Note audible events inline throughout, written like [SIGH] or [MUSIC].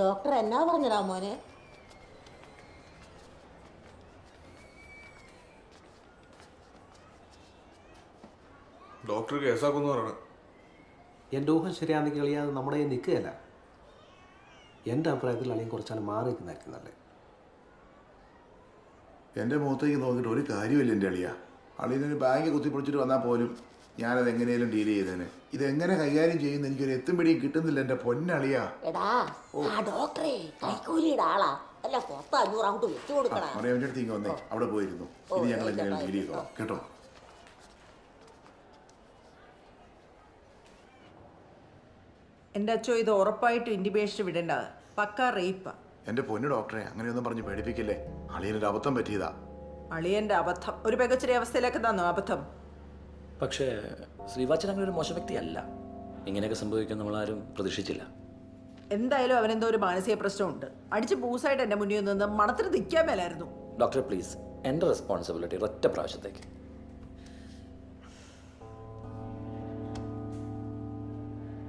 Doctor എന്നാ പറഞ്ഞതാ മോനെ? ഡോക്ടർ കേസാക്കുന്നു പറയണം. എന്റെ ഊഹം ശരിയാണെങ്കിൽ അളിയാ അത് നമ്മുടെ കയ്യിൽ നിൽക്കുകയല്ല. എന്റെ അഭിപ്രായത്തിൽ അളിയും കുറച്ചാണ് മാറി നിൽക്കുന്നതായിരിക്കും നല്ലത്. എന്റെ മുഖത്തേക്ക് നോക്കിയിട്ട് ഒരു കാര്യമില്ല എന്റെ അളിയ. അളിയനൊരു ബാങ്ക് കുത്തിപ്പൊളിച്ചിട്ട് വന്നാൽ പോലും ഞാനത് എങ്ങനെയും ഡീൽ ചെയ്തേനെ. എങ്ങനെ കൈകാര്യം ചെയ്യുന്ന? എനിക്കൊരു എത്തും പിടിയും കിട്ടുന്നില്ല എന്റെ പൊന്നളിയാ. എടാ ആ ഡോക്ടറെ കൈക്കൂലിയുടെ ആളാ. അല്ല പത്ത് അഞ്ഞൂറ് അങ്ങോട്ട് വെച്ചു കൊടുക്കടാ മറിയാമിന്റെ അടുത്തേക്ക് വന്നേ. അവിടെ പോയിരുന്നു. ഇത് ഞങ്ങൾ എങ്ങനെയും ഡീൽ ചെയ്തോളാം. കേട്ടോ? എന്റെ അച്ഛോ ഇത് ഉറപ്പായിട്ട് ഇൻഡിബേഷൻ വിടേണ്ട പക്ക റേപ്പാ എന്റെ പൊന്നു ഡോക്ടറെ അങ്ങനെയൊന്നും പറഞ്ഞ് പേടിപ്പിക്കില്ലേ? അളിയനൊരു അബദ്ധം പറ്റിയതാ. അളിയന്റെ അബദ്ധം. ഒരു മികച്ചൊരു അവസ്ഥയിലേക്ക് തന്നു? അബദ്ധം. പക്ഷേ ശ്രീവാച്ചൻ അങ്ങനെ ഒരു മോശം വ്യക്തിയല്ല. ഇങ്ങനെയൊക്കെ സംഭവിക്കാൻ നമ്മളാരും പ്രതീക്ഷിച്ചില്ല. എന്തായാലും അവനെന്തോ ഒരു മാനസിക പ്രശ്നമുണ്ട്. അടിച്ച് ബൂസായിട്ട് എന്റെ മുന്നിൽ നിന്ന് മണത്തിന് നിൽക്കാൻ മേലായിരുന്നു. ഡോക്ടർ പ്ലീസ് എന്റെ റെസ്പോൺസിബിലിറ്റി ഒറ്റ പ്രാവശ്യത്തേക്ക്.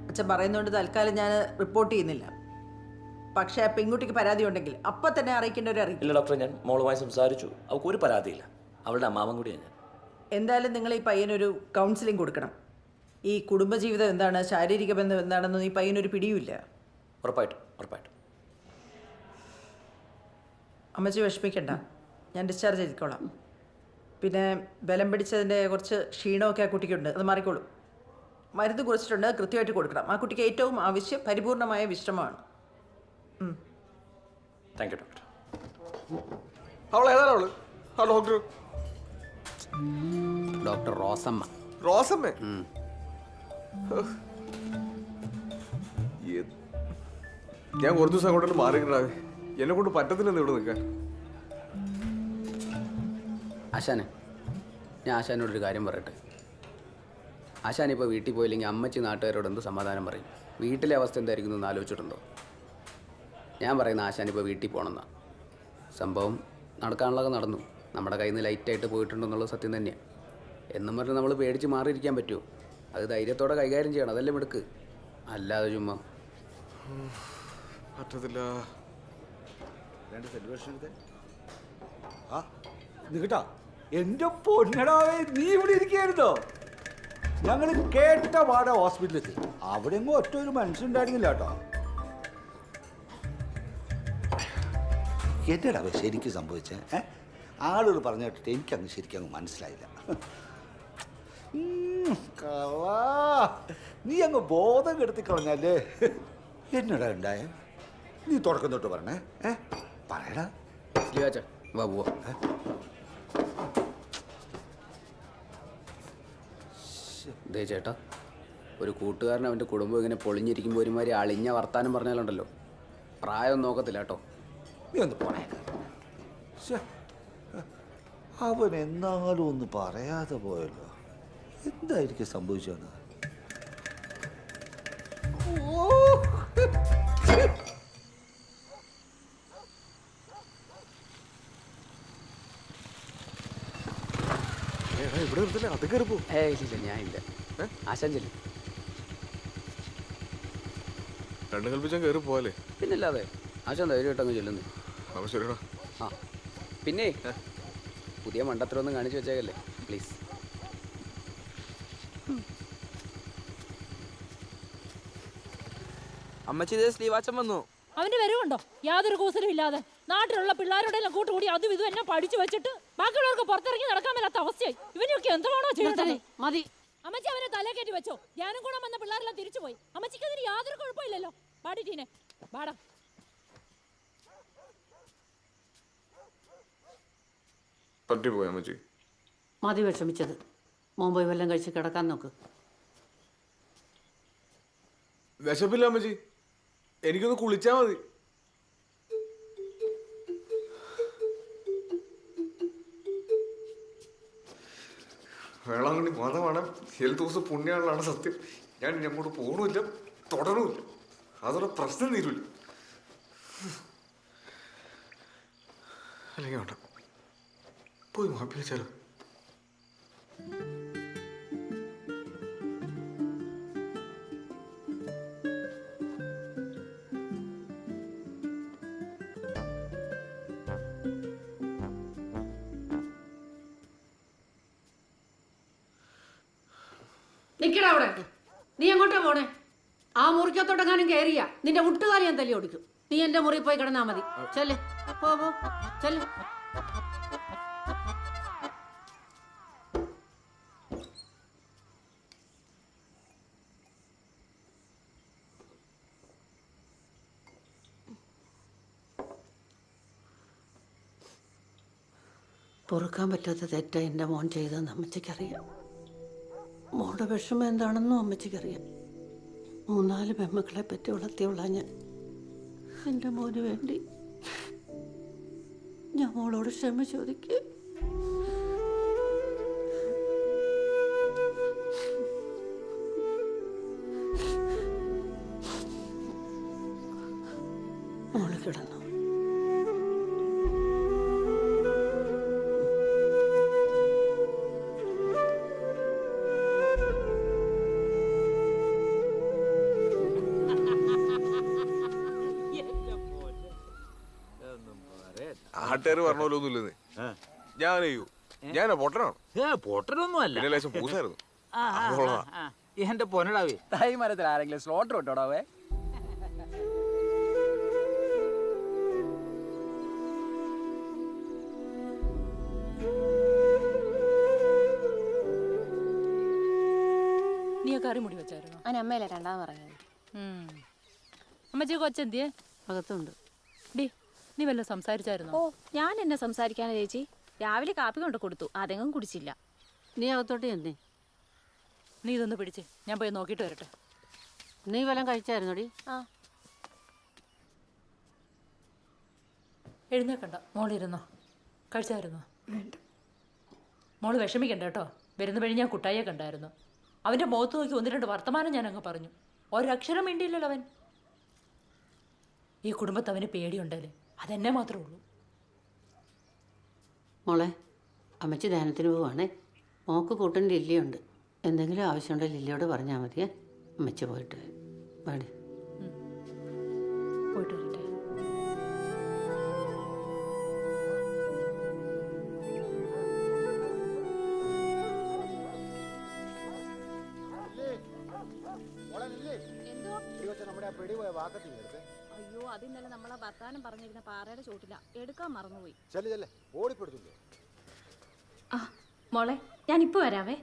അച്ഛൻ പറയുന്നതുകൊണ്ട് തൽക്കാലം ഞാൻ റിപ്പോർട്ട് ചെയ്യുന്നില്ല. പക്ഷേ ആ പെൺകുട്ടിക്ക് പരാതി ഉണ്ടെങ്കിൽ അപ്പൊ തന്നെ അറിയിക്കേണ്ട ഒരു അറിയില്ല ഡോക്ടറെ ഞാൻ മോളുമായി സംസാരിച്ചു. അവൾക്ക് ഒരു പരാതിയില്ല. അവളുടെ അമ്മാവൻ കൂടിയാണ് ഞാൻ. എന്തായാലും നിങ്ങൾ ഈ പയ്യനൊരു കൗൺസിലിംഗ് കൊടുക്കണം. ഈ കുടുംബജീവിതം എന്താണ് ശാരീരിക ബന്ധം എന്താണെന്നൊന്നും ഈ പയ്യനൊരു പിടിയുമില്ല. ഉറപ്പായിട്ടും ഉറപ്പായിട്ടും. അമ്മച്ചി വിഷമിക്കണ്ട ഞാൻ ഡിസ്ചാർജ് ചെയ്തിക്കോളാം പിന്നെ ബലം പിടിച്ചതിന്റെ കുറച്ച് ക്ഷീണമൊക്കെ ആ കുട്ടിക്കുണ്ട് അത് മാറിക്കോളും. മരുന്ന് കുറിച്ചിട്ടുണ്ട് അത് കൃത്യമായിട്ട് കൊടുക്കണം. ആ കുട്ടിക്ക് ഏറ്റവും ആവശ്യം പരിപൂർണമായ വിശ്രമമാണ്. താങ്ക് യു ഡോക്ടർ അവൾ ഏതാണ് അവൾ? ആ ഡോക്ടർ ഡോക്ടർ റോസമ്മ. റോസമ്മ? ഞാൻ കുറച്ച് ദിവസം അങ്ങോട്ട് മാറി എന്നെ കൊണ്ട് പറ്റത്തില്ലെന്ന് ഇവിടെ നിൽക്കാൻ. ആശാനെ ഞാൻ ആശാനോടൊരു കാര്യം പറയട്ടെ. ആശാൻ ഇപ്പോൾ വീട്ടിൽ പോയില്ലെങ്കിൽ അമ്മച്ചി നാട്ടുകാരോട് എന്ത് സമാധാനം പറയും? വീട്ടിലെ അവസ്ഥ എന്തായിരിക്കും എന്ന് ആലോചിച്ചിട്ടുണ്ടോ? ഞാൻ പറയുന്ന ആശാൻ ഇപ്പോൾ വീട്ടിൽ പോകണമെന്നാണ് സംഭവം നടക്കാനുള്ളതൊക്കെ നടന്നു. നമ്മുടെ കയ്യിൽ നിന്ന് ലൈറ്റായിട്ട് പോയിട്ടുണ്ടെന്നുള്ളത് സത്യം തന്നെയാണ് എന്നും പറഞ്ഞ് നമ്മൾ പേടിച്ച് മാറിയിരിക്കാൻ പറ്റുമോ അത് ധൈര്യത്തോടെ കൈകാര്യം ചെയ്യണം. അതല്ലേ മിടുക്ക്? അല്ലാതെ ചുമ്മാ. പറ്റത്തില്ല. നികട്ടാ എന്റെ പൊന്നടാവേ നീ ഇവിടെ ഇരിക്കായിരുന്നോ ഞങ്ങൾ കേട്ട പാട ഹോസ്പിറ്റലിൽ അവിടെ എങ്ങും ഒറ്റ ഒരു മനുഷ്യണ്ടായിരുന്നില്ല കേട്ടോ. എന്നടാ ശരിക്കും സംഭവിച്ചേ? ഏ? ആളുകൾ പറഞ്ഞു കേട്ടിട്ട് എനിക്കങ്ങ് ശരിക്കും അങ്ങ് മനസ്സിലായില്ല. നീ അങ്ങ് ബോധം കെടുത്തി കളഞ്ഞല്ലേ? എന്നടാ ഉണ്ടായ? നീ തുടക്കം തൊട്ട് പറഞ്ഞേ ഏ? പറയടാ. സ്ലീവാച്ച വാ പോവാ. ദേ ചേട്ടാ ഒരു കൂട്ടുകാരൻ അവന്റെ കുടുംബം ഇങ്ങനെ പൊളിഞ്ഞിരിക്കുമ്പോൾ ഒരുമാതിരി അളിഞ്ഞ വർത്താനം പറഞ്ഞാലുണ്ടല്ലോ. പ്രായം നോക്കത്തില്ല കേട്ടോ. നീ ഒന്ന് പോണേ. അവൻ എന്നാലും ഒന്ന് പറയാതെ പോയല്ലോ. എന്തായിരിക്കും സംഭവിച്ചത് ഏടാ ഇവിടെ നിർത്തില്ല അത് കയറി പോ. ഏ ഇല്ല ഞാൻ ഇല്ല. ആശാൻ ചെല്ലും രണ്ടും കൽപ്പിച്ചാൽ കയറി പോവാലേ പിന്നല്ലാതെ ആശാൻ ധൈര്യമായിട്ട് അങ്ങ് ചെല്ലുന്നു. അപ്പൊ ശരിടാ ആ. പിന്നെ? പുതിയ മണ്ടത്തരമൊന്നും കാണിച്ചു വെച്ചേക്കല്ലേ? പ്ലീസ് അമ്മച്ചി ഇതേ സ്ലീവാച്ചൻ വന്നു. അവന്റെ വരവുണ്ടോ? യാതൊരു കൂസലും ഇല്ലാതെ. നാട്ടിലുള്ള പിള്ളേരോടെല്ലാം കൂട്ടുകൂടി അതും ഇതും എന്നെ പഠിച്ചു വെച്ചിട്ട് ബാക്കിയുള്ളവർക്ക് പുറത്തിറങ്ങി നടക്കാൻ മേലാത്ത അവസ്ഥയായി. ഇവനൊക്കെ എന്തുവാണോ ചെയ്യുന്നത്? മതി. അമ്മച്ചി അവനെ തല കയറ്റി വെച്ചോ. ഞാനും കൂടെ വന്ന പിള്ളേരെല്ലാം തിരിച്ചുപോയി. അമ്മച്ചിക്ക് അതിന് യാതൊരു കുഴപ്പമില്ലല്ലോ. പാടിട്ടീനെ പാടാ. പറ്റിപ്പോയി അമ്മച്ചി. മതി വിഷമിച്ചത്. മോൻ പോയി വല്ലതും കഴിച്ച് കിടക്കാൻ നോക്ക്. വിശപ്പില്ല അമ്മച്ചി. എനിക്കൊന്ന് കുളിച്ചാ മതി. വേളാങ്കണ്ണി മതമാണ് ഏഴ് ദിവസം പുണ്യാളാണ് സത്യം. ഞാൻ ഇനി അങ്ങോട്ട് പോകണമില്ല തുടരുമില്ല അതോടെ പ്രശ്നം തീരുമില്ല അല്ലെങ്കിൽ വേണ്ട. പോയി മാപ്പിളിച്ചാലോ നിക്കടാ അവിടെ. നീ എങ്ങോട്ടാ പോണേ? ആ മുറിക്കത്തോട്ടെങ്ങാനും കയറിയ നിന്റെ മുട്ടുകാലി ഞാൻ തല്ലി ഓടിക്കും. നീ എന്റെ മുറി പോയി കിടന്നാ മതി. ചെല്ലേ. അപ്പോ ചെല്ലേ. പൊറുക്കാൻ പറ്റാത്ത തെറ്റ എന്റെ മോൻ ചെയ്തതെന്ന് അമ്മച്ചിക്കറിയാം. മോളുടെ വിഷമം എന്താണെന്നും അമ്മച്ചിക്കറിയാം. മൂന്നാൽ പെമ്മക്കളെ പറ്റി വളർത്തിയുള്ള ഞാൻ. എന്റെ മോന് വേണ്ടി ഞാൻ മോളോട് ക്ഷമ ചോദിക്കുക നാട്ടുകാർ പറഞ്ഞ പോലെ ഒന്നുമില്ലെന്ന് ഞാൻ ചെയ്യൂ ഞാൻ പൊട്ടനാണ്? പൊട്ടനൊന്നും അല്ല ലേശം പൂസായിരുന്നു. എന്റെ പൊന്നടാവേ. തൈ മരത്തിൽ ആരെങ്കിലും സ്ലോട്ടർ ഇട്ടോടാവേ നീ ആ കറി മുടി വെച്ചായിരുന്നു? അതിന് അമ്മയല്ലേ രണ്ടാമത് പറഞ്ഞത് അമ്മച്ചി കൊച്ചെന്തിയേ? അകത്തുണ്ട്. ഡി നീ വല്ല സംസാരിച്ചായിരുന്നോ? ഓ ഞാൻ എന്നെ സംസാരിക്കാനാ ചേച്ചി. രാവിലെ കാപ്പി കൊണ്ട് കൊടുത്തു. അതെങ്ങും കുടിച്ചില്ല. നീ അകത്തോട്ട് ചെന്നേ. നീ ഇതൊന്ന് പിടിച്ച്. ഞാൻ പോയി നോക്കിയിട്ട് വരട്ടെ. നീ വല്ലതും കഴിച്ചായിരുന്നോടി? ആ. എഴുന്നേക്കണ്ട. മോളിരുന്നോ കഴിച്ചായിരുന്നോ? മോൾ വിഷമിക്കണ്ട കേട്ടോ. വരുന്ന വഴി ഞാൻ കുട്ടായിയെ കണ്ടായിരുന്നു. അവന്റെ മുഖത്ത് നോക്കി ഒന്ന് രണ്ട് വർത്തമാനം ഞാൻ അങ്ങ് പറഞ്ഞു. ഒരക്ഷരം വേണ്ടിയില്ലല്ലോ അവൻ. ഈ കുടുംബത്ത് അവന് പേടിയുണ്ടല്ലേ? അതെന്നെ മാത്രമേ ഉള്ളൂ. മോളെ അമ്മച്ചി ധ്യാനത്തിന് പോവാണേ. മോക്ക് കൂട്ടൻ ലില്ലിയുണ്ട്. എന്തെങ്കിലും ആവശ്യമുണ്ടെങ്കിൽ ലില്ലിയോട് പറഞ്ഞാൽ മതിയേ. അമ്മച്ചി പോയിട്ട് വരും. വേണേ പോയിട്ട് വരട്ടെ. അയ്യോ അത് ഇന്നലെ നമ്മളെ വർത്താനം പറഞ്ഞിരുന്ന പാറയുടെ ചോട്ടില. എടുക്കാൻ മറന്നുപോയി. ആ മോളെ ഞാൻ ഇപ്പൊ വരാവേ.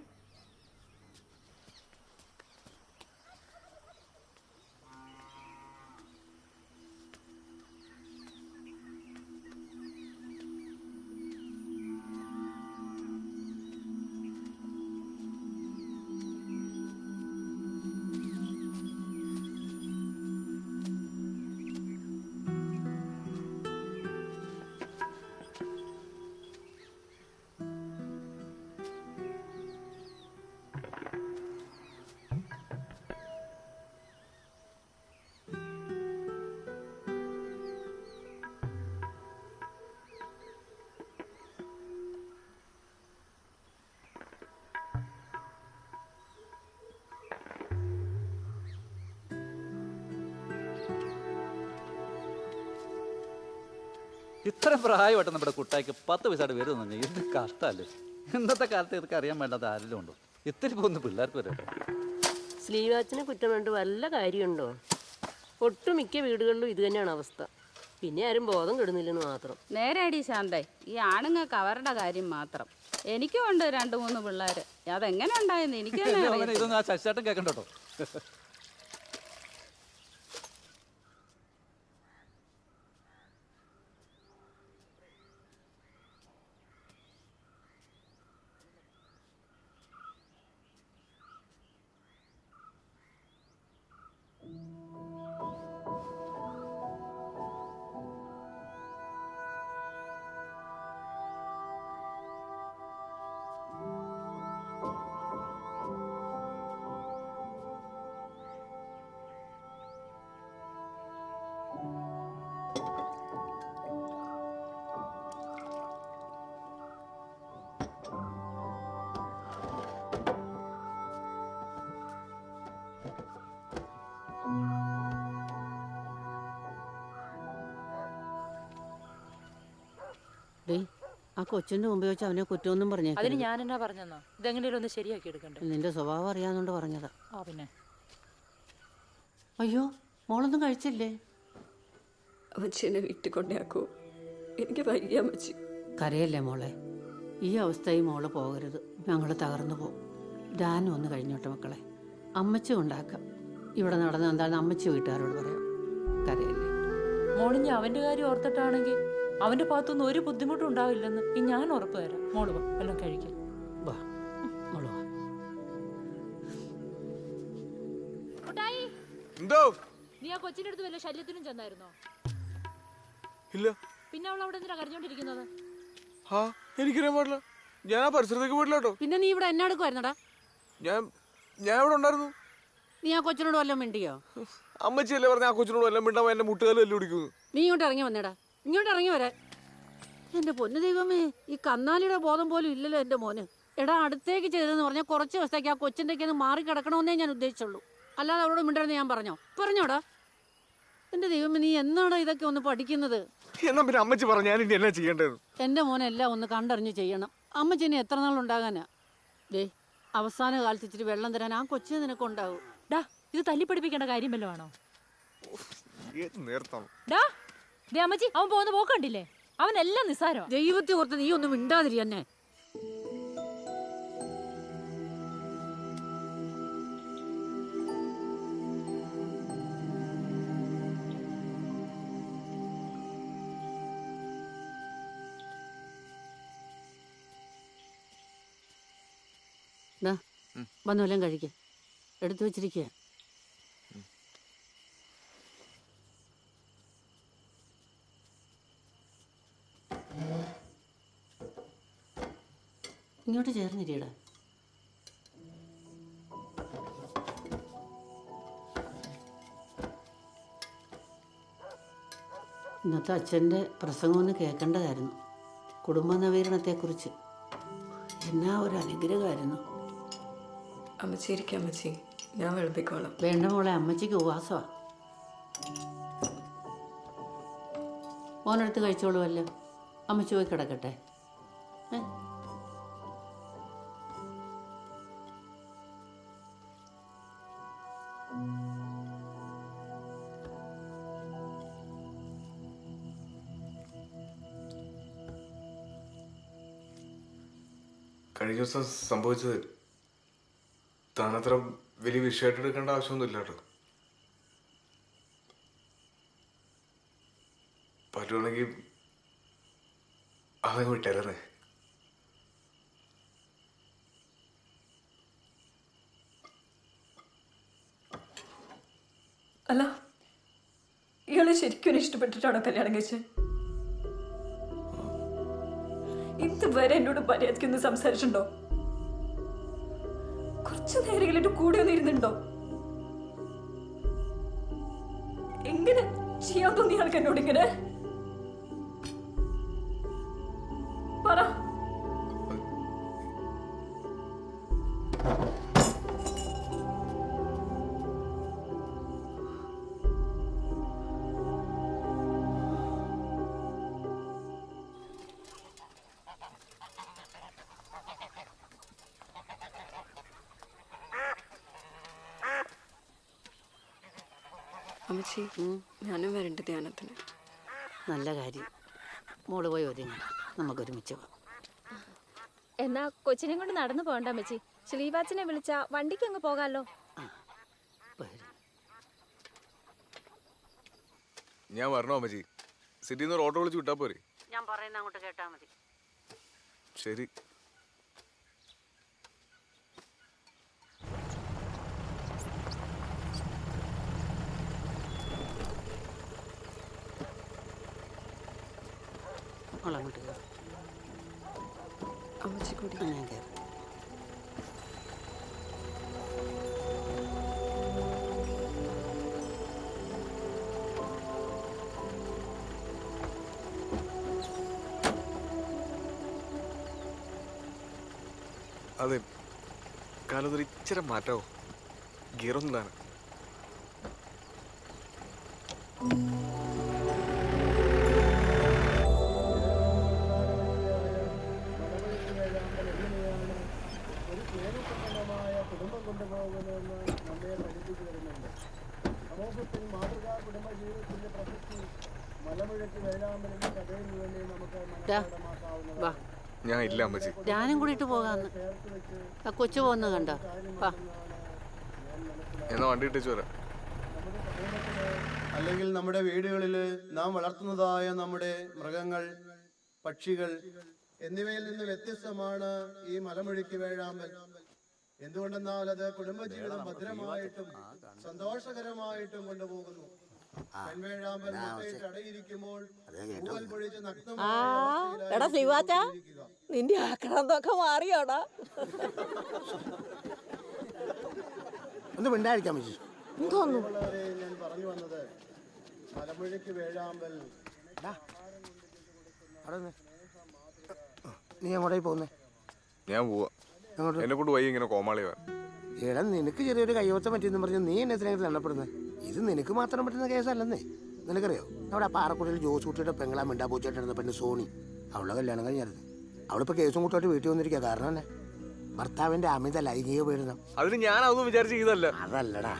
ഇത്ര പ്രായമായിട്ട് നമ്മുടെ കുട്ടായിക്ക് പത്ത് പൈസയുടെ വരും തന്നെ എന്ത് കഷ്ടമല്ലേ ഇന്നത്തെ കാലത്ത് ഇതൊക്കെ അറിയാൻ വേണ്ടാത്ത ആരെങ്കിലും ഉണ്ടോ? ഇത്തിരി പോകുന്ന പിള്ളേർക്ക് വരെ. സ്ലീവാച്ചിനെ കുറ്റം വേണ്ട വല്ല കാര്യമുണ്ടോ? ഒട്ടുമിക്ക വീടുകളിലും ഇത് തന്നെയാണ് അവസ്ഥ. പിന്നെ ആരും ബോധം കെടുന്നില്ലെന്ന് മാത്രം. നേരെടി ശാന്തേ ഈ ആണുങ്ങൾക്ക് അവരുടെ കാര്യം മാത്രം. എനിക്കും ഉണ്ട് രണ്ട് മൂന്ന് പിള്ളേര്. അതെങ്ങനെ ഉണ്ടായെന്ന് എനിക്ക് തന്നെ. ഇതൊന്നും ആ ശശിചേട്ടൻ കേൾക്കണ്ട ആ കൊച്ചിന്റെ മുമ്പ് വെച്ച് അവനെ കുറ്റമൊന്നും അതിന് ഞാൻ എന്നാ പറഞ്ഞെന്നോ? ഇതെങ്ങനെയാലും ഒന്ന് ശരിയാക്കി എടുക്കണ്ടേ? നിന്റെ സ്വഭാവം അറിയാവുന്നതുകൊണ്ട് പറഞ്ഞതാ. ആ പിന്നെ. അയ്യോ മോളൊന്നും കഴിച്ചില്ലേ? അമ്മച്ചീനെ വീട്ടിൽ കൊണ്ടാക്കൂ എനിക്ക് വയ്യ അമ്മച്ചി. കരയല്ലേ മോളെ? ഈ അവസ്ഥയിൽ മോൾ പോകരുത്. ഞങ്ങൾ തകർന്നു പോകും ദാനം ഒന്ന് കഴിഞ്ഞോട്ടെ മക്കളെ. അമ്മച്ചി ഉണ്ടാക്കാം. ഇവിടെ നടന്ന എന്താണെന്ന് അമ്മച്ചി വീട്ടുകാരോട് പറയാം. കരയല്ലേ? മോളിഞ്ഞ അവന്റെ കാര്യം ഓർത്തിട്ടാണെങ്കിൽ അവന്റെ ഭാഗത്തുനിന്ന് ഒരു ബുദ്ധിമുട്ടും ഉണ്ടാവില്ലെന്ന് ഈ ഞാൻ ഉറപ്പ് തരാം. മോൾ വാ എല്ലാം കഴിക്കാം. വാ മോൾ വാ. എന്തോ? നീ ആ കൊച്ചിന്റെ അടുത്ത് വല്ല ശല്യത്തിനും ചെന്നായിരുന്നോ? ഇല്ല. പിന്നെ അവൾ അവിടെ എന്തിനാ കരഞ്ഞോണ്ടിരിക്കുന്നത്? ആ എനിക്കറിയാൻ പാടില്ല. ഞാൻ ആ പരിസരത്തേക്ക് പോയിട്ടില്ല കേട്ടോ പിന്നെ നീ ഇവിടെ എന്നെ എടുക്കുമായിരുന്നടാ ഞാൻ ഞാൻ ഇവിടെ ഉണ്ടായിരുന്നു. നീ ആ കൊച്ചിനോട് വല്ലതും മിണ്ടിയോ? അമ്മച്ചിയല്ലേ പറഞ്ഞ ആ കൊച്ചിനോട് വല്ലതും മിണ്ടാൻ എന്റെ മുട്ടുകാലും എല്ലാം പിടിക്കുന്നു. നീ ഇങ്ങോട്ട് ഇറങ്ങി വന്നേടാ. ഇങ്ങോട്ട് ഇറങ്ങി വരാൻ എന്റെ പൊന്നു ദൈവമേ ഈ കന്നാലിയുടെ ബോധം പോലും ഇല്ലല്ലോ എന്റെ മോന്. എടാ അടുത്തേക്ക് ചെയ്തതെന്ന് പറഞ്ഞാൽ കുറച്ച് ദിവസത്തേക്ക് ആ കൊച്ചിന്റെ ഒക്കെ മാറി കിടക്കണമെന്നേ ഞാൻ ഉദ്ദേശിച്ചുള്ളൂ. അല്ലാതെ അവരോട് മിണ്ടരുന്ന് ഞാൻ പറഞ്ഞോ? പറഞ്ഞോടാ. എന്റെ ദൈവമേ നീ എന്നാടാ ഇതൊക്കെ ഒന്ന് പഠിക്കുന്നത്? എന്നാ പിന്നെ അമ്മച്ചി പറഞ്ഞു ഞാൻ ഇനി എന്നാ ചെയ്യേണ്ടത്? എന്റെ മോനെല്ലാം ഒന്ന് കണ്ടറിഞ്ഞ് ചെയ്യണം. അമ്മച്ചി ഇനി എത്ര നാളുണ്ടാകാനാ ദേ അവസാന കാലത്ത് ഇച്ചിരി വെള്ളം തരാൻ ആ കൊച്ചിന് നിനക്കുണ്ടാവും ഡാ ഇത് തല്ലിപ്പടിപ്പിക്കേണ്ട കാര്യം വല്ലതും ആണോ? ഏത് നേരത്താണ് ഡാ ദേ അമ്മച്ചി അവൻ പോകുന്ന പോക്കണ്ടില്ലേ അവനെല്ലാം നിസ്സാരോ ദൈവത്തെ ഓർത്ത് നീ ഒന്നും മിണ്ടാതിരി എന്നെ. ദാ, വന്നു വല്ലതും കഴിക്ക. എടുത്തു വെച്ചിരിക്കുക ഇങ്ങോട്ട് ചേർന്നിരിയടാ. ഇന്നത്തെ അച്ഛന്റെ പ്രസംഗം ഒന്ന് കേൾക്കേണ്ടതായിരുന്നു. കുടുംബ നവീകരണത്തെക്കുറിച്ച്. എന്നാ ഒരു അനുഗ്രഹമായിരുന്നു. അമ്മച്ചി ഇരിക്കും അമ്മച്ചി. ഞാൻ വെളുപ്പിക്കോളാം വേണ്ട മോളെ അമ്മച്ചിക്ക് ഉപവാസമാണ് മോനെടുത്ത് കഴിച്ചോളുമല്ലോ അമ്മച്ചി പോയി കിടക്കട്ടെ. കഴിഞ്ഞ ദിവസം സംഭവിച്ചത് താനത്ര വലിയ വിഷയമായിട്ട് എടുക്കേണ്ട ആവശ്യമൊന്നുമില്ല കേട്ടോ. പറ്റുവാണെങ്കിൽ അതങ്ങ് വിട്ടേരണേ അല്ല ഇയാളെ ശരിക്കും ഇഷ്ടപ്പെട്ടിട്ടാണോ കല്യാണം കഴിച്ചത് ഇതുവരെ എന്നോട് മര്യാദയ്ക്കൊന്ന് സംസാരിച്ചിട്ടുണ്ടോ? കുറച്ചു നേരങ്ങളിട്ട് കൂടെ ഒന്ന് ഇരുന്നുണ്ടോ? എങ്ങനെ ചെയ്യാൻ തോന്നി ആൾക്ക് എന്നോട് ഇങ്ങനെ? അമ്മച്ചി ഞാനും വരണ്ട ധ്യാനത്തിന്. നല്ല കാര്യം. മോൾ പോയി ഒരുങ്ങി നമുക്ക് ഒരുമിച്ച് എന്നാ കൊച്ചിനെ കൊണ്ട് നടന്നു പോകണ്ട അമ്മച്ചി. ശ്രീവാച്ചനെ വിളിച്ച വണ്ടിക്ക് അങ്ങ് പോകാമല്ലോ ഞാൻ വരണോ അമ്മച്ചി? സിറ്റിന്ന് ഒരു ഓട്ടോ വിളിച്ച് വിട്ടാ പോരെ? ഞാൻ പറയുന്ന അങ്ങോട്ട് കേട്ടാ മതി. ശരി. കയറും അമ്മച്ചി കൂടി. ഞാൻ കയറും അതെ കാലത്തൊരു ഇച്ചിരി മാറ്റാവോ? ജീവിതത്തിൽ മാതൃകാ കുടുംബ ജീവിതത്തിന്റെ പ്രസക്തി മലമുഴക്കി വേലാമ്പലിന്റെ കഥയിൽ വേണ്ടി നമുക്ക് മനസ്സിലാക്കാവുന്നതാണ് ഞാൻ ഇല്ല അമ്മച്ചി. ഞാനും കൂടിയിട്ട് പോകാന്ന്. ആ കൊച്ചു പോകുന്ന കണ്ടോ? വാ. എന്നാ വണ്ടി ഇട്ടിച്ചു അല്ലെങ്കിൽ നമ്മുടെ വീടുകളിൽ നാം വളർത്തുന്നതായ നമ്മുടെ മൃഗങ്ങൾ പക്ഷികൾ എന്നിവയിൽ നിന്ന് വ്യത്യസ്തമാണ് ഈ മലമുഴക്കി വേഴാമ്പൽ. എന്തുകൊണ്ടെന്നാൽ അത് കുടുംബജീവിതം ഭദ്രമായിട്ടും സന്തോഷകരമായിട്ടും കൊണ്ടുപോകുന്നു. മുട്ടയിട്ട് അടയിരിക്കുമ്പോൾ പൂവൽ പൊഴിച്ച്. നിന്റെ ആക്രാന്തൊക്കെ മാറിയോടാ. ഒന്ന് എന്തോന്നു? ഞാൻ പറഞ്ഞു വന്നത് മലമ്പുഴയ്ക്ക് വേഴാമ്പൽ. നീ എങ്ങോട്ടായി പോകുന്നേ? ഞാൻ പോവാ. എന്നെ കൊണ്ട് വയ്യ ഇങ്ങനെ കോമാളി എടാ നിനക്ക് ചെറിയൊരു കൈവച്ചം പറ്റിയെന്ന് പറഞ്ഞ് നീ എന്നെ എത്രയാണ് എണ്ണപ്പെടുന്നത് ഇത് നിനക്ക് മാത്രം പറ്റുന്ന കേസല്ലെന്നേ. നിനക്കറിയോ? അവിടെ ആ പാറക്കുട്ടിയിൽ ജോസ് കുട്ടിയുടെ പെങ്ങളാ മിണ്ടാ പൂച്ചയായിട്ടിരുന്ന പെണ്ണ് സോണി. അവളുടെ കല്യാണം കഴിഞ്ഞായിരുന്നു. അവളിപ്പോ കേസും കൂട്ടായിട്ട് വീട്ടിൽ വന്നിരിക്കുക കാരണം തന്നെ ഭർത്താവിന്റെ അമിത ലൈംഗിക പീഡനം. അതിന് ഞാൻ അതൊന്നും വിചാരിച്ചു ചെയ്തല്ല അതല്ലടാ.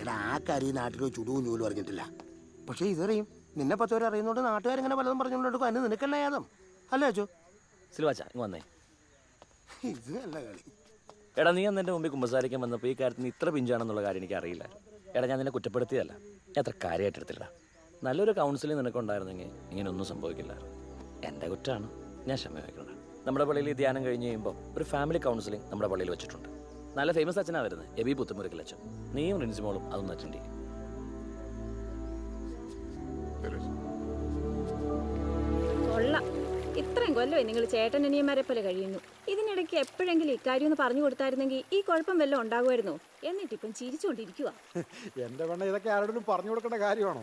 എടാ ആ കരി നാട്ടിൽ ചുടുവും ചൂലും അറിഞ്ഞിട്ടില്ല. പക്ഷെ ഇതറിയും. നിന്നെ പത്തുപേരെ പേര് അറിയുന്നോണ്ട് നാട്ടുകാരിങ്ങനെ പലതും പറഞ്ഞുകൊണ്ടെടുക്കും അതിന് നിനക്കല്ലേ യാതം അല്ലേ അച്ചോ? സിൽവാച്ച ഇങ്ങ് വന്നേ. [LAUGHS] ഇത് നല്ല കളി. എടാ നീ അന്ന് എന്റെ മുമ്പിൽ കുമ്പസാരിക്കാൻ വന്നപ്പോൾ ഈ കാര്യത്തിൽ നീ ഇത്ര പിഞ്ചാണെന്നുള്ള കാര്യം എനിക്ക് അറിയില്ല. എടാ ഞാൻ നിന്നെ കുറ്റപ്പെടുത്തിയതല്ല. ഞാൻ അത്ര കാര്യമായിട്ട് എടുത്തില്ല നല്ലൊരു കൗൺസിലിംഗ് നിനക്കുണ്ടായിരുന്നെങ്കിൽ ഇങ്ങനെയൊന്നും സംഭവിക്കില്ല. എന്റെ കുറ്റമാണ് ഞാൻ ക്ഷമ വയ്ക്കണം നമ്മുടെ പള്ളിയിൽ ധ്യാനം കഴിഞ്ഞ് കഴിയുമ്പോൾ ഒരു ഫാമിലി കൗൺസിലിംഗ് നമ്മുടെ പള്ളിയിൽ വെച്ചിട്ടുണ്ട്. നല്ല ഫേമസ് അച്ഛനാണ് വരുന്നത് എബി പുത്തുമുരുക്കൽ അച്ഛൻ. നീയും റിൻസിമോളും അതൊന്നും അറ്റൻഡ് ചെയ്യും. ഇത്രയും കൊല്ലമായി നിങ്ങൾ ചേട്ടനനിയന്മാരെ പോലെ കഴിയുന്നു. ഇതിനിടയ്ക്ക് എപ്പോഴെങ്കിലും ഇക്കാര്യം ഒന്ന് പറഞ്ഞു കൊടുത്തായിരുന്നെങ്കിൽ ഈ കുഴപ്പം വല്ലതും ഉണ്ടാകുമായിരുന്നോ? എന്നിട്ടിപ്പം ചിരിച്ചുകൊണ്ടിരിക്കുക [LAUGHS] എന്റെ പെണ്ണ ഇതൊക്കെ ആരോടും പറഞ്ഞു കൊടുക്കേണ്ട കാര്യമാണോ?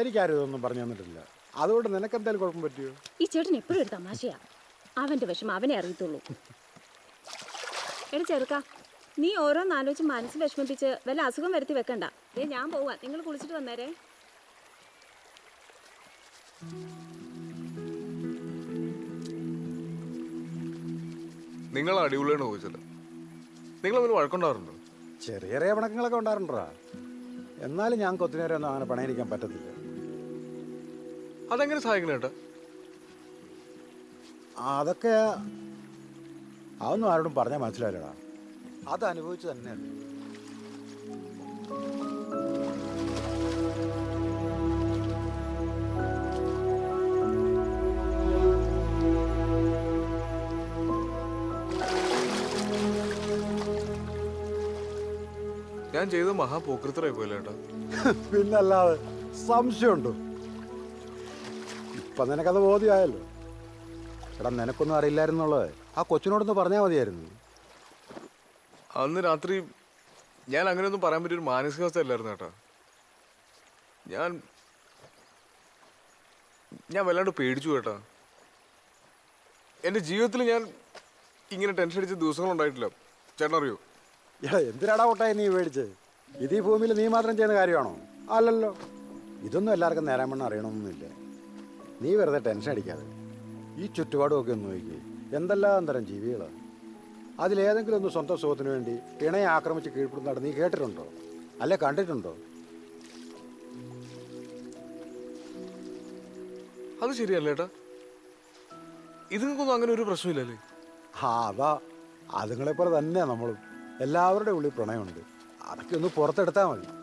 എനിക്കാരും ഇതൊന്നും പറഞ്ഞു തന്നിട്ടില്ല. അതുകൊണ്ട് നിനക്ക് എന്തായാലും കുഴപ്പം പറ്റിയോ? ഈ ചേട്ടൻ എപ്പോഴും ഒരു തമാശയാ. അവന്റെ വിഷമം അവനെ അറിയത്തുള്ളൂ. എടാ ചെറുക്ക നീ ഓരോന്ന് ആലോചിച്ച് മനസ്സ് വിഷമിപ്പിച്ച് വല്ല അസുഖം വരുത്തി വെക്കണ്ട. ഞാൻ പോവാ. നിങ്ങൾ കുളിച്ചിട്ട് വന്നേരേ. നിങ്ങൾ അടിപൊളിയാണ് ചോദിച്ചത്. നിങ്ങൾ തമ്മിൽ വഴക്കുണ്ടാവാറുണ്ടോ? ചെറിയ ചെറിയ പിണക്കങ്ങളൊക്കെ ഉണ്ടാറുണ്ടോ എന്നാലും ഞാൻ കൊത്തിനേരെ ഒന്നും അങ്ങനെ പണയിരിക്കാൻ പറ്റത്തില്ല. അതെങ്ങനെ സഹായിക്കണം ഏട്ടാ? അതൊക്കെ അതൊന്നും ആരോടും പറഞ്ഞാൽ മനസ്സിലായില്ലടാ അത് അനുഭവിച്ചു തന്നെയല്ലേ. ഞാൻ ചെയ്ത മഹാപോക്കൃത്തരായി പോയില്ല ഏട്ടാ? പിന്നല്ലാതെ സംശയമുണ്ടോ? ഇപ്പൊ നിനക്കത് ബോധ്യമായല്ലോ എടാ നിനക്കൊന്നും അറിയില്ലായിരുന്നുള്ളത്. ആ കൊച്ചിനോടൊന്ന് പറഞ്ഞാൽ മതിയായിരുന്നു. അന്ന് രാത്രി ഞാൻ അങ്ങനെയൊന്നും പറയാൻ പറ്റിയൊരു മാനസികാവസ്ഥ അല്ലായിരുന്നു ഏട്ടാ. ഞാൻ ഞാൻ വല്ലാണ്ട് പേടിച്ചു കേട്ടാ എന്റെ ജീവിതത്തിൽ ഞാൻ ഇങ്ങനെ ടെൻഷൻ അടിച്ച ദിവസങ്ങളുണ്ടായിട്ടില്ല. ചേട്ടൻ അറിയോ എടാ എന്തിനാടാ കൊട്ടായി നീ മേടിച്ച് ഇത് ഈ ഭൂമിയിൽ നീ മാത്രം ചെയ്യുന്ന കാര്യമാണോ? അല്ലല്ലോ. ഇതൊന്നും എല്ലാവർക്കും നേരാൻ വണ്ണം അറിയണമെന്നില്ല. നീ വെറുതെ ടെൻഷൻ അടിക്കാതെ. ഈ ചുറ്റുപാടുമൊക്കെ ഒന്ന് നോക്കി. എന്തെല്ലാം തരം ജീവികളാണ് അതിലേതെങ്കിലും ഒന്ന് സ്വന്തം സുഖത്തിന് വേണ്ടി ഇണയെ ആക്രമിച്ച് കീഴ്പ്പെടുന്നതാണ് നീ കേട്ടിട്ടുണ്ടോ? അല്ലെ കണ്ടിട്ടുണ്ടോ? അത് ശരിയല്ല ഏട്ടാ. ഇതുങ്ങൾക്കൊന്നും അങ്ങനെ ഒരു പ്രശ്നമില്ലല്ലേ? ആ അതാ. അതുങ്ങളെപ്പോലെ തന്നെയാ നമ്മളും. എല്ലാവരുടെ ഉള്ളിൽ പ്രണയമുണ്ട്. അതൊക്കെ ഒന്ന് പുറത്തെടുത്താൽ മതി.